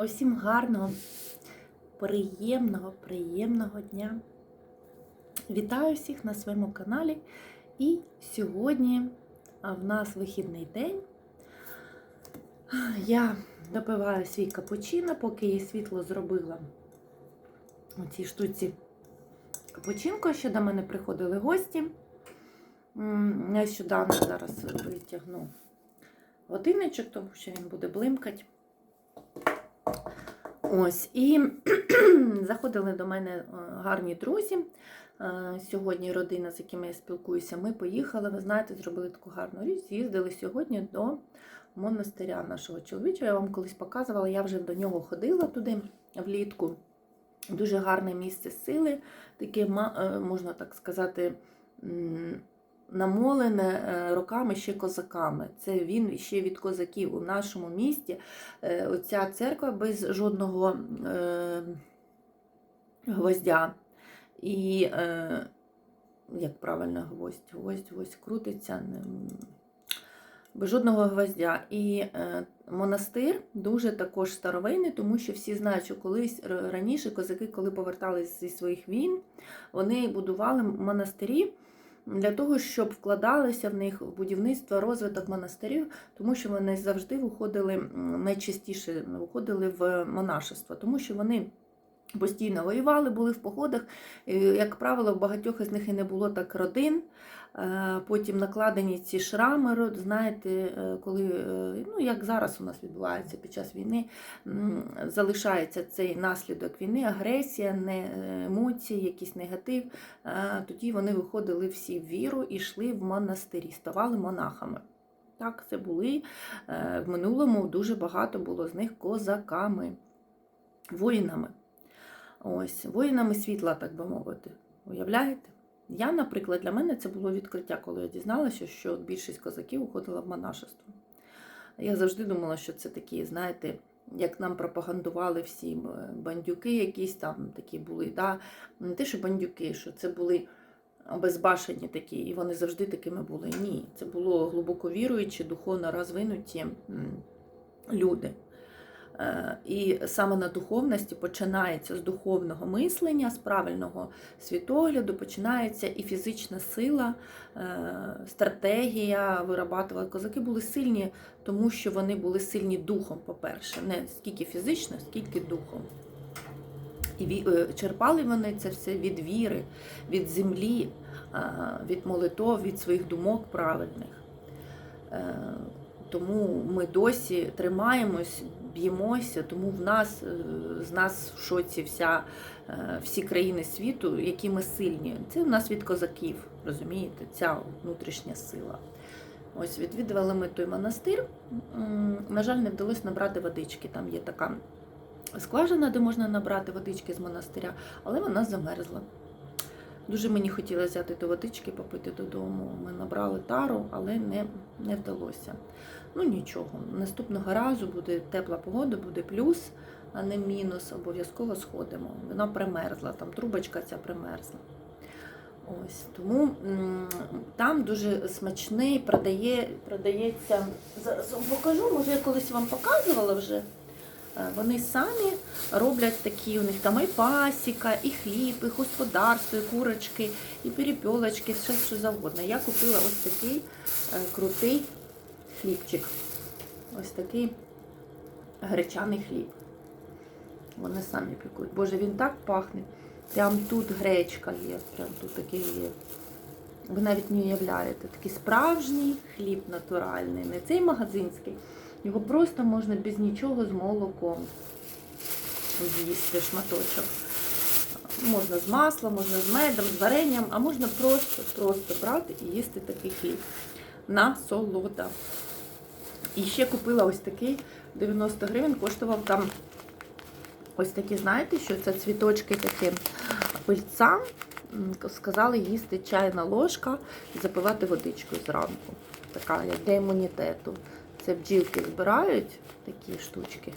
Усім гарного, приємного, приємного дня. Вітаю всіх на своєму каналі. І сьогодні в нас вихідний день. Я допиваю свій капучино, поки я світло зробила у цій штуці капучинко, що до мене приходили гості. Нещодавно зараз витягну годинничок, тому що він буде блимкати. Ось, і заходили до мене е, гарні друзі. Е, Сьогодні родина, з якими я спілкуюся, ми поїхали. Ви знаєте, зробили таку гарну річ. З'їздили сьогодні до монастиря нашого чоловіча. Я вам колись показувала, я вже до нього ходила туди влітку. Дуже гарне місце сили, таке, е, можна так сказати, намолене е, роками ще козаками. Це він ще від козаків у нашому місті. Е, Оця церква без жодного е, гвоздя. І, як правильно, гвоздь, гвоздь, гвоздь крутиться. Без жодного гвоздя. І е, монастир дуже також старовинний, тому що всі знають, що колись раніше козаки, коли повертались зі своїх війн, вони будували монастирі для того, щоб вкладалися в них в будівництво, розвиток монастирів, тому що вони завжди виходили найчастіше виходили в монашество, тому що вони. Постійно воювали, були в походах. І, Як правило, в багатьох із них і не було так родин. Е, Потім накладені ці шрами, знаєте, е, коли, е, ну як зараз у нас відбувається під час війни, залишається цей наслідок війни, агресія, не емоції, якийсь негатив. Тоді вони виходили всі в віру і йшли в монастирі, ставали монахами. Так, це були в минулому дуже багато було з них козаками, воїнами. Ось, воїнами світла, так би мовити. Уявляєте? Я, наприклад, для мене це було відкриття, коли я дізналася, що більшість козаків уходила в монашество. Я завжди думала, що це такі, знаєте, як нам пропагандували всі бандюки, якісь там такі були. Да? Не те, що бандюки, що це були безбашені такі, і вони завжди такими були. Ні, це було глибоко віруючі, духовно розвинуті люди. Е, І саме на духовності починається з духовного мислення, з правильного світогляду, починається і фізична сила, е, стратегія вирабатували. Козаки були сильні, тому що вони були сильні духом, по-перше, не скільки фізично, скільки духом. І е, черпали вони це все від віри, від землі, від молитов, від своїх думок правильних. Тому ми досі тримаємось, б'ємося, тому в нас е, з нас в шоці вся, е, всі країни світу, які ми сильні. Це в нас від козаків, розумієте, ця внутрішня сила. Ось відвідували ми той монастир. На жаль, не вдалося набрати водички. Там є така скважина, де можна набрати водички з монастиря, але вона замерзла. Дуже мені хотілося взяти до водички, попити додому. Ми набрали тару, але не, не вдалося. Ну нічого, наступного разу буде тепла погода, буде плюс, а не мінус. Обов'язково сходимо. Вона примерзла, там трубочка ця примерзла. Ось тому там дуже смачний продає, продається. Покажу, може я колись вам показувала вже. Е, Вони самі роблять такі, у них там і пасіка, і хліб, і господарство, і курочки, і перепілочки, все що завгодно. Я купила ось такий е, крутий хлібчик. Ось такий гречаний хліб. Вони самі пікують. Боже, він так пахне. Прям тут гречка є, прям тут такий є. Ви навіть не уявляєте, такий справжній хліб натуральний, не цей магазинський. Його просто можна без нічого з молоком з'їсти шматочок. Можна з маслом, можна з медом, з варенням, а можна просто, просто брати і їсти такий хліб. Насолода. І ще купила ось такий 90 гривень, коштував там ось такі, знаєте, що це цвіточки такі пильця. Сказали їсти чайна ложка і запивати водичкою зранку. Така як для імунітету. Це бджілки збирають такі штучки.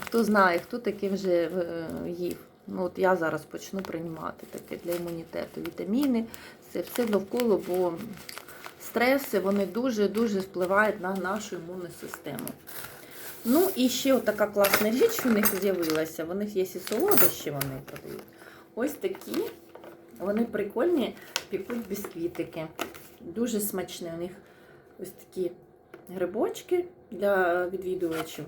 Хто знає, хто таке вже е, їв. Ну, от я зараз почну приймати таке для імунітету. Вітаміни, це все навколо, бо стреси вони дуже-дуже впливають на нашу імунну систему. Ну і ще така класна річ у них з'явилася. У них є і солодощі, вони продають. Ось такі. Вони прикольні, пікуть бісквітики. Дуже смачні. У них ось такі грибочки для відвідувачів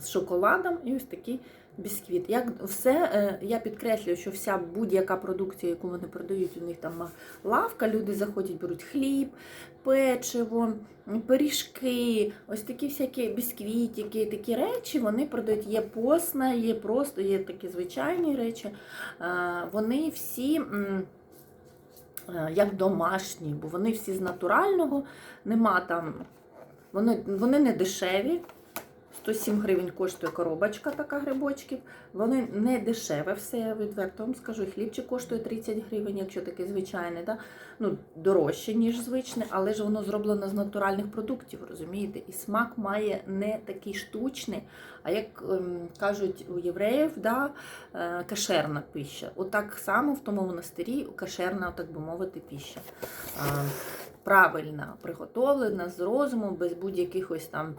з шоколадом і ось такі бісквіт. Як все, е, я підкреслюю, що вся будь-яка продукція, яку вони продають, у них там лавка, люди заходять, беруть хліб, печиво, пиріжки, ось такі всякі бісквітики, такі речі вони продають. Є постна, є просто, є такі звичайні речі. Е, Вони всі. е, Як домашні, бо вони всі з натурального, нема там, вони, вони не дешеві, 107 гривень коштує коробочка така грибочків. Вони не дешеве все, я відверто вам скажу. І Хлібчик коштує 30 гривень, якщо такий звичайний. Да? Ну, дорожче, ніж звичне, але ж воно зроблено з натуральних продуктів, розумієте? І смак має не такий штучний, а як ем, кажуть у євреїв, да, е, кашерна пища. Отак само в тому монастирі кашерна, так би мовити, пища. Е, правильна, приготовлена з розумом, без будь-яких ось там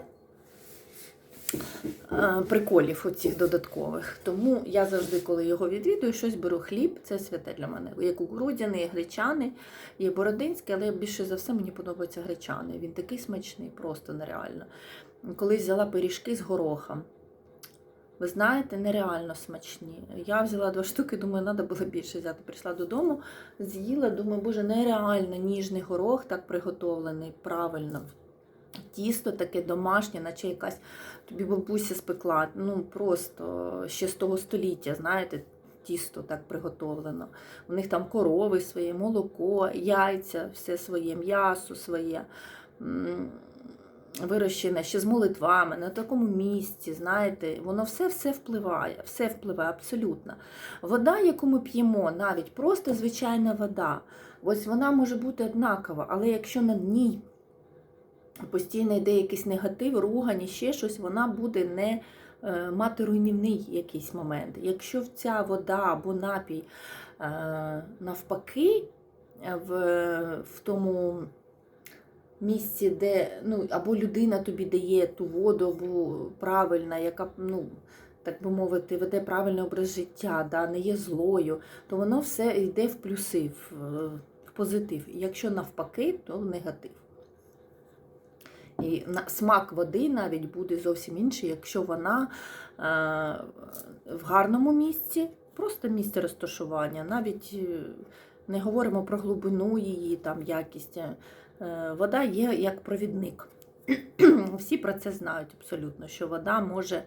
приколів оцих додаткових. Тому я завжди, коли його відвідую, щось беру хліб, це святе для мене. Є кукурудзяний, є гречаний, є бородинський, але більше за все мені подобається гречаний. Він такий смачний, просто нереально. Колись взяла пиріжки з горохом. Ви знаєте, нереально смачні. Я взяла два штуки, думаю, треба було більше взяти. Прийшла додому, з'їла, думаю, боже, нереально ніжний горох так приготовлений, правильно. Тісто таке домашнє, наче якась тобі бабуся спекла. Ну просто ще з того століття, знаєте, тісто так приготовлено. У них там корови своє, молоко, яйця, все своє, м'ясо своє. Вирощене ще з молитвами на такому місці, знаєте, воно все-все впливає, все впливає абсолютно. Вода, яку ми п'ємо, навіть просто звичайна вода, ось вона може бути однакова, але якщо на ній постійно йде якийсь негатив, ругань, ще щось, вона буде не е, мати руйнівний якийсь момент. Якщо ця вода або напій е, навпаки, е, в, в тому місці, де ну, або людина тобі дає ту воду, або правильна, яка, ну, так би мовити, веде правильний образ життя, да, не є злою, то воно все йде в плюси, в позитив. Якщо навпаки, то в негатив. І на- смак води навіть буде зовсім інший, якщо вона е, в гарному місці, просто місце розташування, навіть е, не говоримо про глибину її, там якість. Е, Вода є як провідник. Всі про це знають абсолютно, що вода може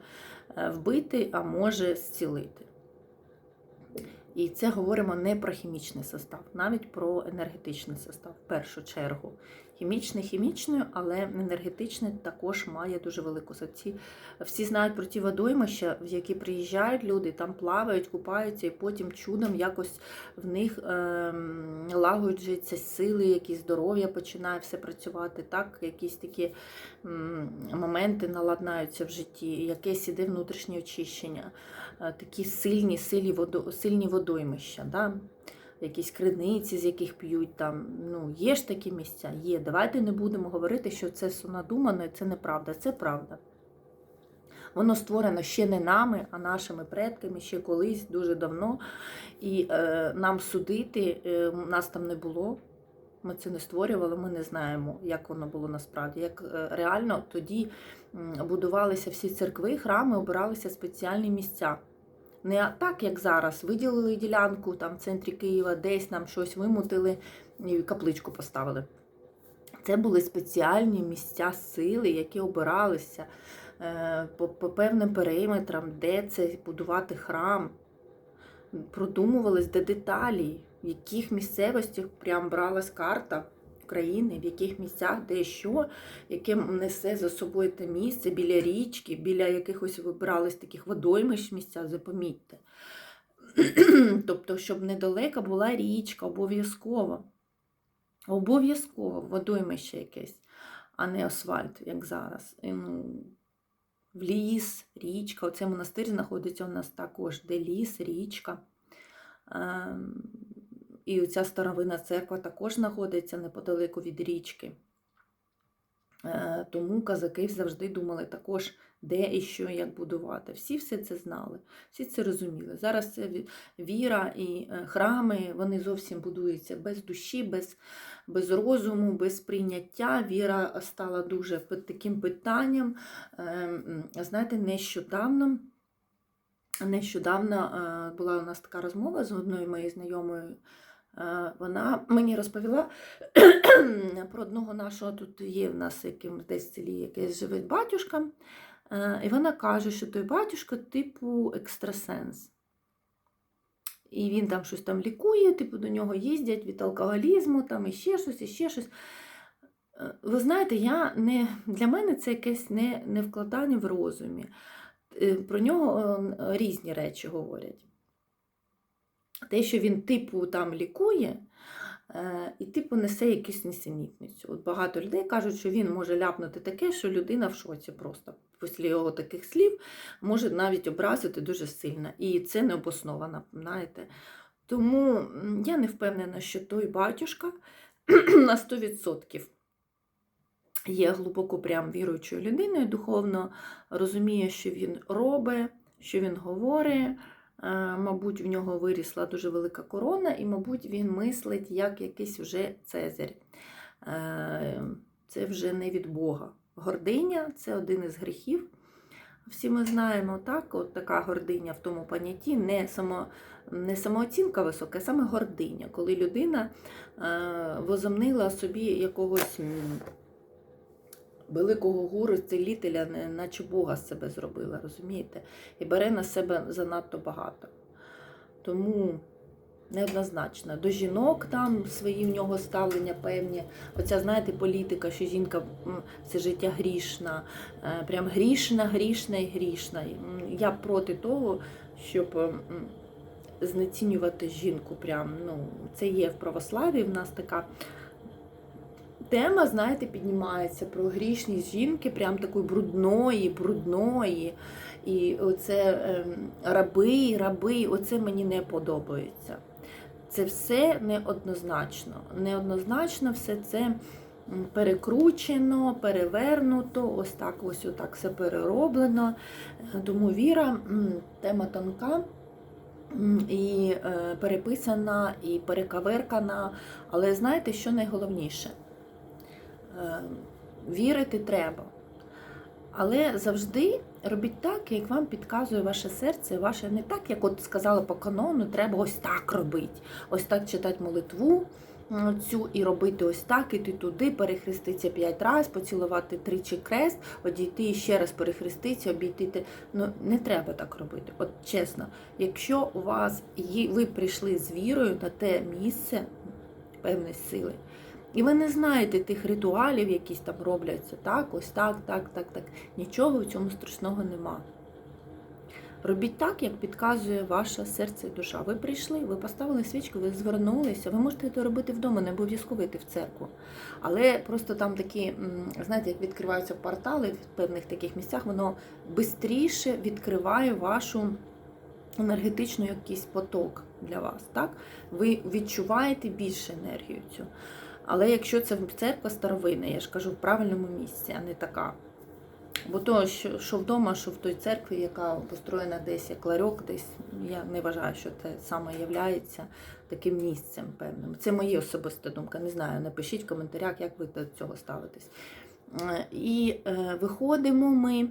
вбити, а може зцілити. І це говоримо не про хімічний состав, навіть про енергетичний состав в першу чергу. Хімічний хімічною, але енергетичний також має дуже велику садці. Всі знають про ті водоймища, в які приїжджають люди, там плавають, купаються, і потім чудом якось в них ем, лагоджуються сили, якісь здоров'я починає все працювати. Так, якісь такі моменти наладнаються в житті, якесь іде внутрішнє очищення, е, такі сильні, сильні водоймища. Да? Якісь криниці, з яких п'ють там. Ну, є ж такі місця, є. Давайте не будемо говорити, що це надумано, і це неправда. Це правда. Воно створено ще не нами, а нашими предками, ще колись, дуже давно. І е, нам судити е, нас там не було. Ми це не створювали, ми не знаємо, як воно було насправді. Як е, реально тоді будувалися всі церкви, храми, обиралися спеціальні місця. Не так, як зараз, виділили ділянку там в центрі Києва, десь нам щось вимутили і капличку поставили. Це були спеціальні місця сили, які обиралися е, по, по певним периметрам, де це будувати храм. Продумувались де деталі, в яких місцевостях прям бралась карта України, в яких місцях де що, яке несе за собою те місце біля річки, біля якихось вибирались таких водоймищ місця, запомітьте. тобто, щоб недалеко була річка, обов'язково. Обов'язково водоймище якесь, а не асфальт, як зараз. Ну, в ліс, річка. Оцей монастир знаходиться у нас також, де ліс, річка. І оця старовинна церква також знаходиться неподалеку від річки. Е, Тому казаки завжди думали також де і що, як будувати. Всі все це знали, всі це розуміли. Зараз це віра і е, храми вони зовсім будуються без душі, без, без розуму, без прийняття. Віра стала дуже таким питанням. Е, Знаєте, нещодавно. Нещодавно була у нас така розмова з одною моєю знайомою. Е, Вона мені розповіла про одного нашого тут є в нас яким десь в селі якийсь живе батюшка. Е, І вона каже, що той батюшка типу екстрасенс. І він там щось там лікує, типу до нього їздять від алкоголізму, там і ще щось, і ще щось. Е, Ви знаєте, я не, для мене це якесь не, не вкладання в розумі. Про нього різні речі говорять. Те, що він типу там лікує, е, і типу несе якусь несенітницю. От багато людей кажуть, що він може ляпнути таке, що людина в шоці просто після його таких слів може навіть образити дуже сильно. І це не обосновано, знаєте. Тому я не впевнена, що той батюшка на 100% є глибоко прям віруючою людиною, духовно розуміє, що він робить, що він говорить. Е, Мабуть, в нього вирісла дуже велика корона, і, мабуть, він мислить як якийсь вже Цезарь. Е, Це вже не від Бога. Гординя це один із гріхів. Всі ми знаємо, так, от така гординя в тому понятті, не, само, не самооцінка висока, а саме гординя, коли людина е, возомнила собі якогось великого гуру, цілителя, наче Бога з себе зробила, розумієте? І бере на себе занадто багато. Тому неоднозначно. До жінок там свої в нього ставлення певні. Оця, знаєте, політика, що жінка все життя грішна, е, прям грішна, грішна і грішна. Я проти того, щоб знецінювати жінку. Прям, ну, це є в православі. В нас така тема, знаєте, піднімається про грішність жінки, прям такої брудної, брудної. І оце ем, раби, раби, оце мені не подобається. Це все неоднозначно. Неоднозначно все це перекручено, перевернуто, ось так, ось отак все перероблено. Тому віра тема тонка. І е, переписана, і перекаверкана. Але знаєте, що найголовніше? Е, Вірити треба. Але завжди робіть так, як вам підказує ваше серце, ваше не так, як от сказали по канону, треба ось так робити. Ось так читати молитву цю і робити ось так, іти туди, перехреститися п'ять разів, поцілувати тричі крест, одійти і ще раз перехреститися, обійти. Ну не треба так робити. От чесно, якщо у вас ви прийшли з вірою на те місце певної сили. І ви не знаєте тих ритуалів, якісь там робляться, так, ось так, так, так, так. Нічого в цьому страшного нема. Робіть так, як підказує ваше серце і душа. Ви прийшли, ви поставили свічку, ви звернулися. Ви можете це робити вдома, не обов'язково йти в церкву. Але просто там такі, знаєте, як відкриваються портали в певних таких місцях, воно швидше відкриває вашу енергетичну якийсь поток для вас. Так? Ви відчуваєте більше енергію цю. Але якщо це церква старовинна, я ж кажу, в правильному місці, а не така. Бо то, що, вдома, що в той церкві, яка построєна десь як ларьок, десь я не вважаю, що це саме являється таким місцем певним. Це моя особиста думка. Не знаю. Напишіть в коментарях, як ви до цього ставитесь. Е, І е, виходимо ми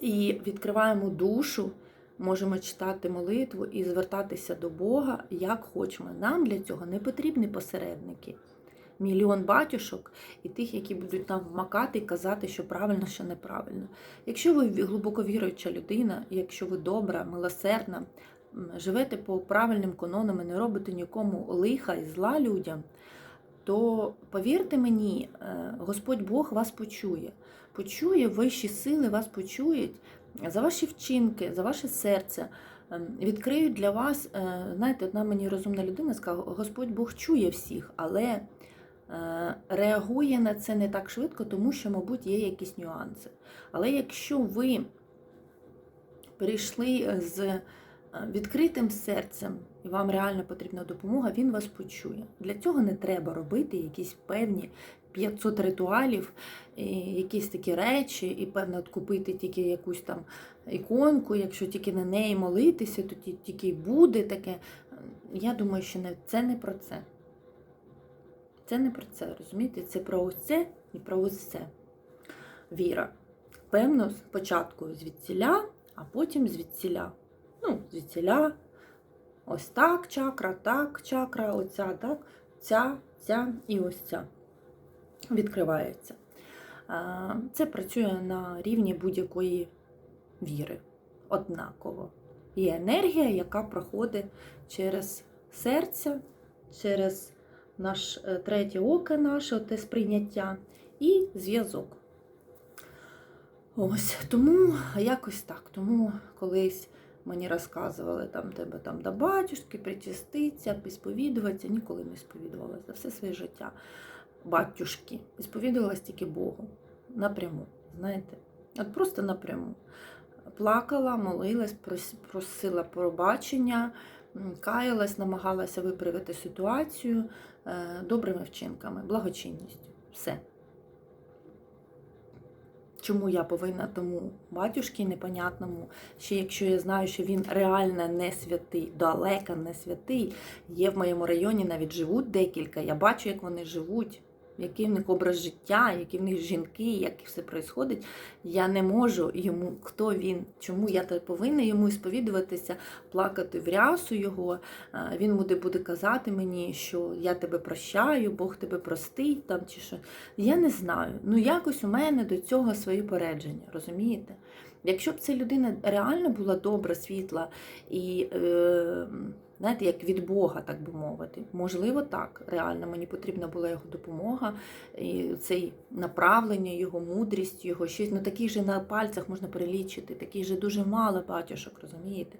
і відкриваємо душу, можемо читати молитву і звертатися до Бога як хочемо. Нам для цього не потрібні посередники. Мільйон батюшок і тих, які будуть нам вмакати і казати, що правильно, що неправильно. Якщо ви глибоко віруюча людина, якщо ви добра, милосердна, живете по правильним канонам і не робите нікому лиха і зла людям, то повірте мені, е, Господь Бог вас почує. Почує, вищі сили вас почують за ваші вчинки, за ваше серце. Ем, Відкриють для вас, е, знаєте, одна мені розумна людина сказала, Господь Бог чує всіх, але е, реагує на це не так швидко, тому що, мабуть, є якісь нюанси. Але якщо ви прийшли з е, відкритим серцем і вам реально потрібна допомога, він вас почує. Для цього не треба робити якісь певні 500 ритуалів, і якісь такі речі, і певно купити тільки якусь там іконку, якщо тільки на неї молитися, то тільки й буде таке. Я думаю, що не, це не про це. Це не про це, розумієте? Це про ось і про ось. Віра. Певно, спочатку звідсіля, а потім звідсіля. Ну, звідсіля, ось так чакра, так чакра, оця, так, ця, ця і ось ця відкривається. Це працює на рівні будь-якої віри. Однаково. Є енергія, яка проходить через серце, через наш е, третє око наше, те сприйняття, і зв'язок. Ось тому якось так. Тому колись мені розказували там тебе там до батюшки, причаститься, сповідуватися. Ніколи не сповідувалася за все своє життя. Батюшки. Сповідувалась тільки Богу. Напряму. Знаєте? От просто напряму. Плакала, молилась, просила пробачення, каялась, намагалася виправити ситуацію е, добрими вчинками, благочинністю. Все. Чому я повинна тому батюшки непонятному, ще якщо я знаю, що він реально не святий, далеко не святий, є в моєму районі навіть живуть декілька. Я бачу, як вони живуть, який в них образ життя, які в них жінки, як все відбувається. Я не можу йому, хто він, чому я повинна йому сповідуватися, плакати в рясу його. Він буде, буде казати мені, що я тебе прощаю, Бог тебе простить там чи що. Я не знаю. Ну якось у мене до цього свої попередження, розумієте? Якщо б ця людина реально була добра, світла і, е, знаєте, як від Бога, так би мовити, можливо, так. Реально мені потрібна була його допомога, і цей направлення, його мудрість, його щось. Ну таких же на пальцях можна перелічити, таких же дуже мало батюшок, розумієте?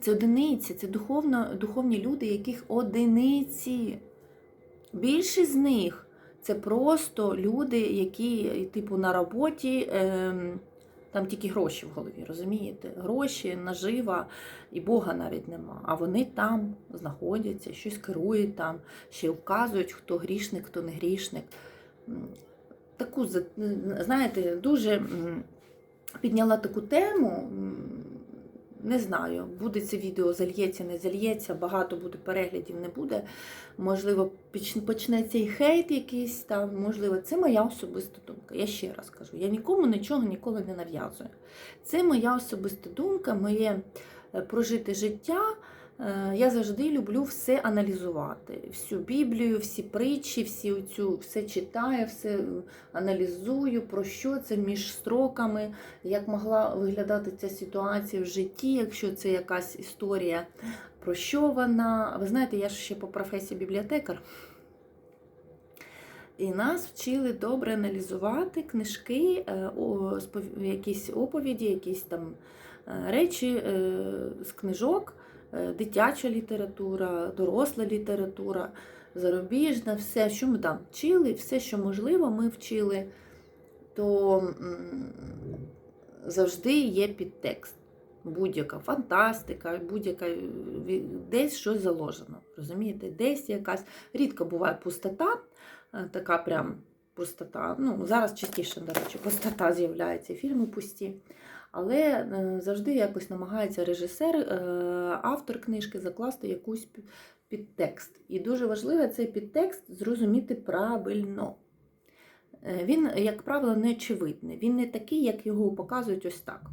Це одиниці, це духовно, духовні люди, яких одиниці. Більшість з них це просто люди, які, типу, на роботі, ем, там тільки гроші в голові, розумієте? Гроші, нажива і Бога навіть нема. А вони там знаходяться, щось керують там, ще вказують, хто грішник, хто не грішник. Таку, знаєте, дуже підняла таку тему. Не знаю, буде це відео, зальється, не зальється, багато буде переглядів, не буде. Можливо, почнеться і хейт якийсь там, можливо, це моя особиста думка. Я ще раз кажу, я нікому нічого ніколи не нав'язую. Це моя особиста думка, моє е, прожите життя. Е, Я завжди люблю все аналізувати. Всю Біблію, всі притчі, всі оцю, все читаю, все аналізую, про що це між строками, як могла виглядати ця ситуація в житті, якщо це якась історія, про що вона. Ви знаєте, я ж ще по професії бібліотекар. І нас вчили добре аналізувати книжки, е, якісь оповіді, якісь там е, речі е, з книжок, е, дитяча література, доросла література, зарубіжна, все, що ми там вчили, все, що можливо, ми вчили, то завжди є підтекст. Будь-яка фантастика, будь-яка е, десь щось заложено. Розумієте? Десь якась рідко буває пустота, е, така прям пустота. Ну, зараз частіше, до речі, пустота з'являється, фільми пусті. Але е, завжди якось намагається режисер, е, автор книжки закласти якусь підтекст. І дуже важливо цей підтекст зрозуміти правильно. Е, Він, як правило, не очевидний. Він не такий, як його показують ось так.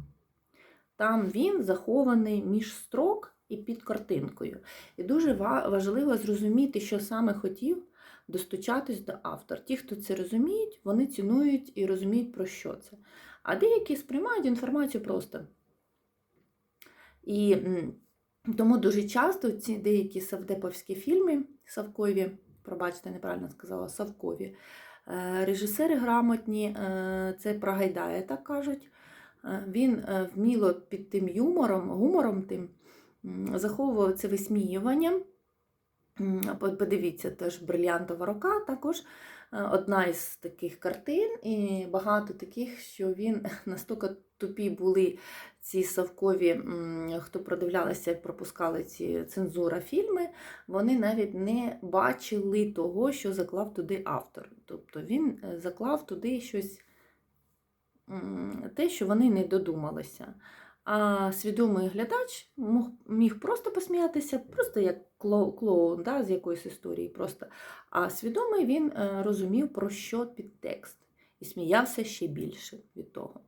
Там він захований між строк і під картинкою. І дуже важливо зрозуміти, що саме хотів достучатись до автора. Ті, хто це розуміють, вони цінують і розуміють, про що це. А деякі сприймають інформацію просто. І тому дуже часто ці деякі савдеповські фільми, Савкові, пробачте, неправильно сказала, Савкові, е, режисери грамотні, е, це про Гайдая, так кажуть. Е, Він вміло під тим юмором, гумором тим заховував це висміювання. Подивіться, теж брильянтова рука, також одна із таких картин, і багато таких, що він настільки тупі були ці совкові, хто продивлялися, пропускали ці цензура фільми, вони навіть не бачили того, що заклав туди автор. Тобто він е, заклав туди щось те, що вони не додумалися. А свідомий глядач міг просто посміятися, просто як клоун да, з якоїсь історії. просто. А свідомий він е, розумів, про що підтекст, і сміявся ще більше від того.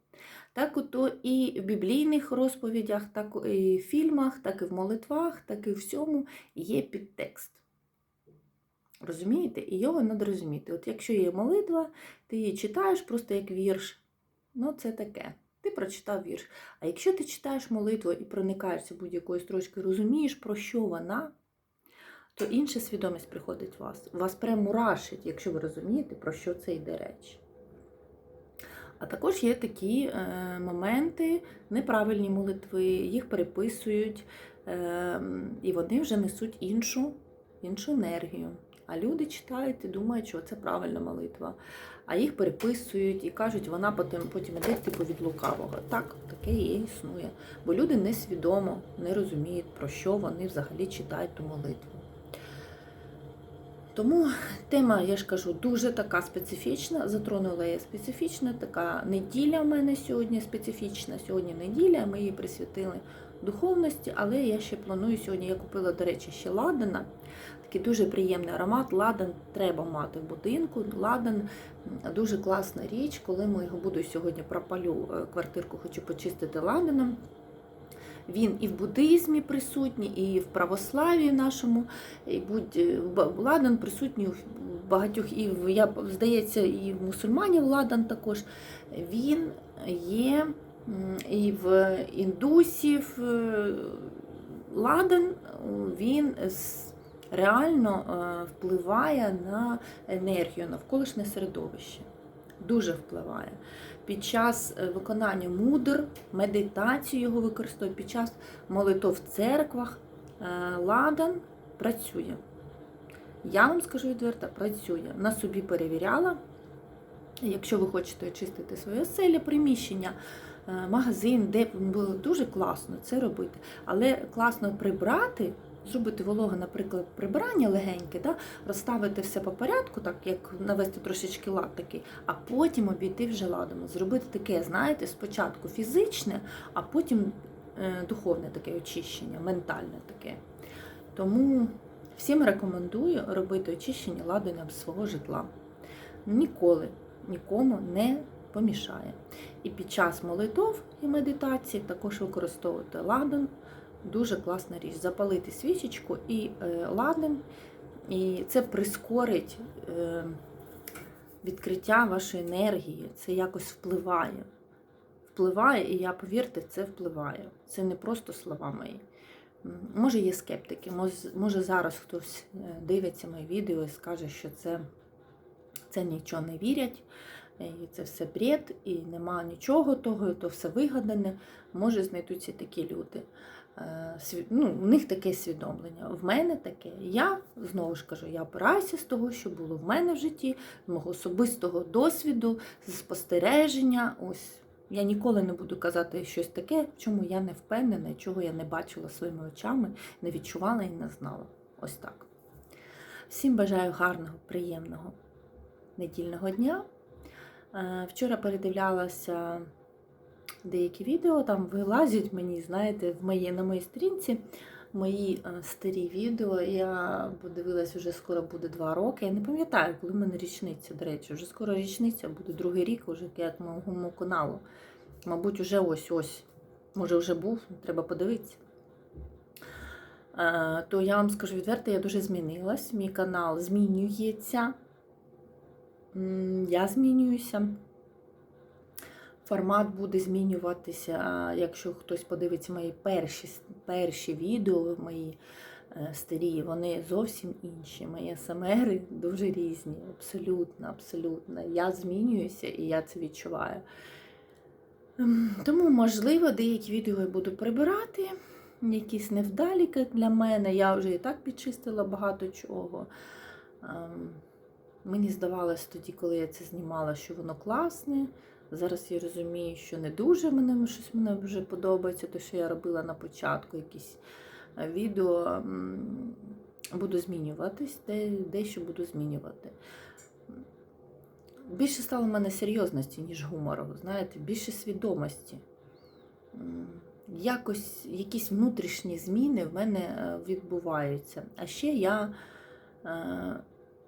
Так ото і в біблійних розповідях, так і в фільмах, так і в молитвах, так і в всьому є підтекст. Розумієте? І його треба розуміти. От якщо є молитва, ти її читаєш просто як вірш, ну це таке. Ти прочитав вірш. А якщо ти читаєш молитву і проникаєшся будь-якою строчкою, розумієш, про що вона, то інша свідомість приходить в вас. Вас прямо мурашить, якщо ви розумієте, про що це йде реч. А також є такі е, моменти, неправильні молитви, їх переписують, е, і вони вже несуть іншу, іншу енергію. А люди читають і думають, що це правильна молитва. А їх переписують і кажуть, вона потім, потім іде типу від лукавого. Так, таке є, існує. Бо люди несвідомо не розуміють, про що вони взагалі читають ту молитву. Тому тема, я ж кажу, дуже така специфічна. Затронула я специфічна, така неділя в мене сьогодні специфічна. Сьогодні неділя, ми її присвятили духовності, але я ще планую сьогодні. Я купила, до речі, ще ладана. Такий дуже приємний аромат. Ладан треба мати в будинку. Ладан дуже класна річ, коли ми його буду сьогодні пропалю е, квартирку, хочу почистити ладаном. Він і в буддизмі присутній, і в православі нашому, і будь ладан присутній в багатьох, і в я здається, і в мусульманів ладан також. Він є і в індусів е, ладан, він реально е, впливає на енергію, навколишнє середовище. Дуже впливає. Під час е, виконання мудр, медитацію його використовують, під час молитов в церквах е, ладан працює. Я вам скажу відверто, працює. На собі перевіряла. Якщо ви хочете очистити своє оселя, приміщення, магазин, де було дуже класно це робити. Але класно прибрати, зробити вологе, наприклад, прибирання легеньке, да? розставити все по порядку, так як навести трошечки лад такий, а потім обійти вже ладом. Зробити таке, знаєте, спочатку фізичне, а потім е, духовне таке очищення, ментальне таке. Тому всім рекомендую робити очищення ладаном свого житла. Ніколи нікому не помішає. І під час молитов і медитації також використовувати ладан. Дуже класна річ. Запалити свічечку і е, ладан, і це прискорить е, відкриття вашої енергії. Це якось впливає. Впливає, і я повірте, це впливає. Це не просто слова мої. Може, є скептики, може, зараз хтось е, дивиться моє відео і скаже, що це, це нічого не вірять, і це все бред, і нема нічого того, і то все вигадане. Може, знайдуться такі люди. Е, Ну, в них таке свідомлення. В мене таке. Я знову ж кажу, я опираюся з того, що було в мене в житті, з мого особистого досвіду, спостереження. Ось я ніколи не буду казати щось таке, чому я не впевнена, чого я не бачила своїми очами, не відчувала і не знала. Ось так. Всім бажаю гарного, приємного недільного дня. Е, Вчора передивлялася деякі відео, там вилазять мені, знаєте, в моїй, на моїй сторінці мої е, старі відео. Я подивилась, вже скоро буде два роки. Я не пам'ятаю, коли в мене річниця, до речі, вже скоро річниця, буде другий рік, уже як моєму каналу. Мабуть, уже ось-ось. Може, вже був, треба подивитися. Е, То я вам скажу відверто, я дуже змінилась. Мій канал змінюється. Я змінююся. Формат буде змінюватися, якщо хтось подивиться мої перші, перші відео, мої е, старі, вони зовсім інші. Мої СМРи дуже різні, абсолютно, абсолютно. Я змінююся і я це відчуваю. Ем, Тому, можливо, деякі відео я буду прибирати, якісь невдалі як для мене. Я вже і так підчистила багато чого. Ем, Мені здавалось тоді, коли я це знімала, що воно класне. Зараз я розумію, що не дуже мене щось мене вже подобається, те, що я робила на початку, якісь е, відео. Буду змінюватись, де, дещо буду змінювати. Більше стало в мене серйозності, ніж гумору, знаєте, більше свідомості. Якось якісь внутрішні зміни в мене е, відбуваються. А ще я е,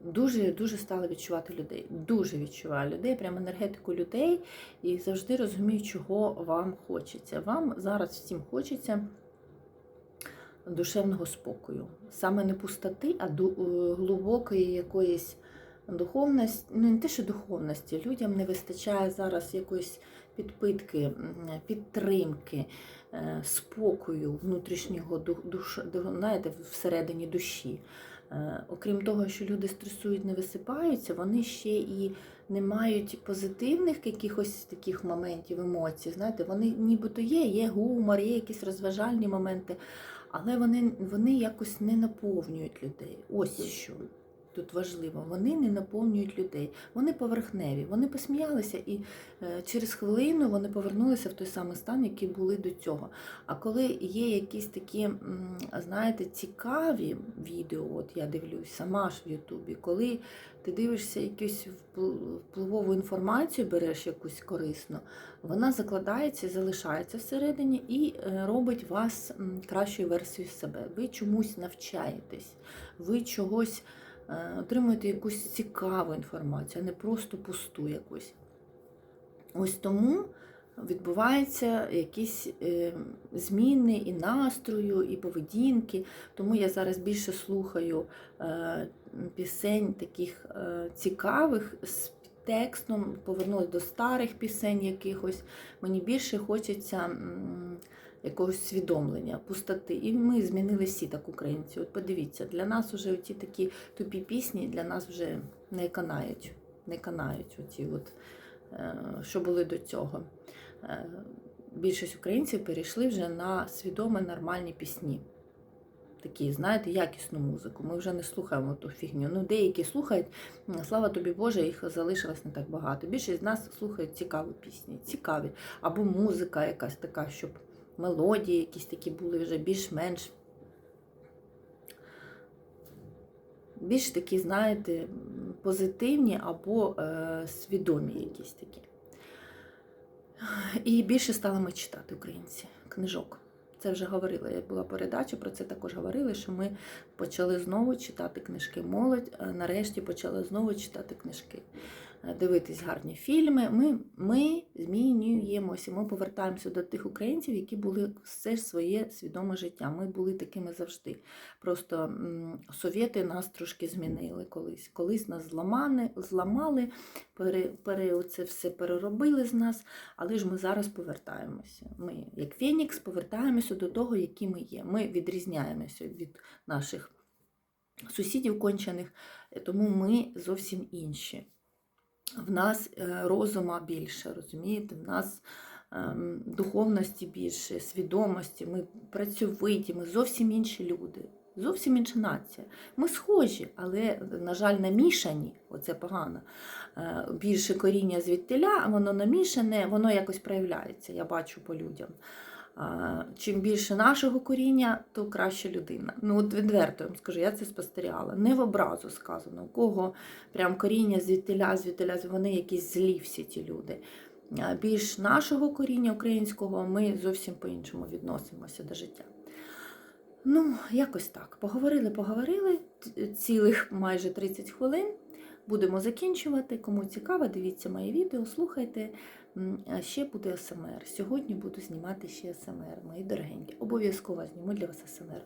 дуже дуже стала відчувати людей. Дуже відчуваю людей, прям енергетику людей, і завжди розумію, чого вам хочеться. Вам зараз всім хочеться душевного спокою. Саме не пустоти, а е, глибокої якоїсь духовності, ну не те, що духовності, людям не вистачає зараз якоїсь підпитки, підтримки, е, спокою внутрішнього душ, знаєте, всередині душі. Е, Окрім того, що люди стресують, не висипаються, вони ще і не мають позитивних якихось таких моментів, емоцій. Знаєте, вони нібито є, є гумор, є якісь розважальні моменти, але вони, вони якось не наповнюють людей. Ось що тут важливо. Вони не наповнюють людей. Вони поверхневі. Вони посміялися і е, через хвилину вони повернулися в той самий стан, який були до цього. А коли є якісь такі, знаєте, цікаві відео, от я дивлюсь сама ж в Ютубі, коли ти дивишся якусь впливову інформацію, береш якусь корисну, вона закладається залишається всередині і е, робить вас кращою версією себе. Ви чомусь навчаєтесь, ви чогось отримуєте якусь цікаву інформацію, а не просто пусту якусь. Ось тому відбуваються якісь е, зміни і настрою, і поведінки. Тому я зараз більше слухаю е, пісень таких е, цікавих з текстом, повернулася до старих пісень якихось. Мені більше хочеться якогось свідомлення, пустоти. І ми змінили всі так українці. От подивіться, для нас вже ті такі тупі пісні для нас вже не канають. Не канають оті, от, е, що були до цього. Е, Більшість українців перейшли вже на свідомі нормальні пісні. Такі, знаєте, якісну музику. Ми вже не слухаємо ту фігню. Ну, деякі слухають, слава тобі Боже, їх залишилось не так багато. Більшість з нас слухають цікаві пісні, цікаві. Або музика якась така, щоб мелодії якісь такі були вже більш-менш. Більш такі, знаєте, позитивні або е, свідомі якісь такі. І більше стали ми читати українці книжок. Це вже говорила. Я була передача, про це також говорили, що ми почали знову читати книжки. Молодь е, нарешті почала знову читати книжки, дивитись гарні фільми. Ми, ми змінюємося. Ми повертаємося до тих українців, які були все своє свідоме життя. Ми були такими завжди. Просто совєти нас трошки змінили колись. Колись нас зламали, зламали пере, пере, це все переробили з нас, але ж ми зараз повертаємося. Ми, як Фенікс, повертаємося до того, які ми є. Ми відрізняємося від наших сусідів кончених, тому ми зовсім інші. В нас е, розума більше, розумієте? В нас ем, духовності більше, свідомості, ми працьовиті, ми зовсім інші люди. Зовсім інша нація. Ми схожі, але, на жаль, намішані. Оце погано. Е, Більше коріння звідтиля, воно намішане, воно якось проявляється, я бачу по людям. Чим більше нашого коріння, то краще людина. Ну, от відверто скажу, я це спостерігала. Не в образу сказано, у кого прям коріння звідтиля, звідтиля, вони якісь злі всі ті люди. Більш нашого коріння українського ми зовсім по-іншому відносимося до життя. Ну, якось так. Поговорили, поговорили цілих майже 30 хвилин. Будемо закінчувати. Кому цікаво, дивіться моє відео, слухайте. Ще буде СМР. Сьогодні буду знімати ще СМР, мої дорогенькі. Обов'язково зніму для вас СМР.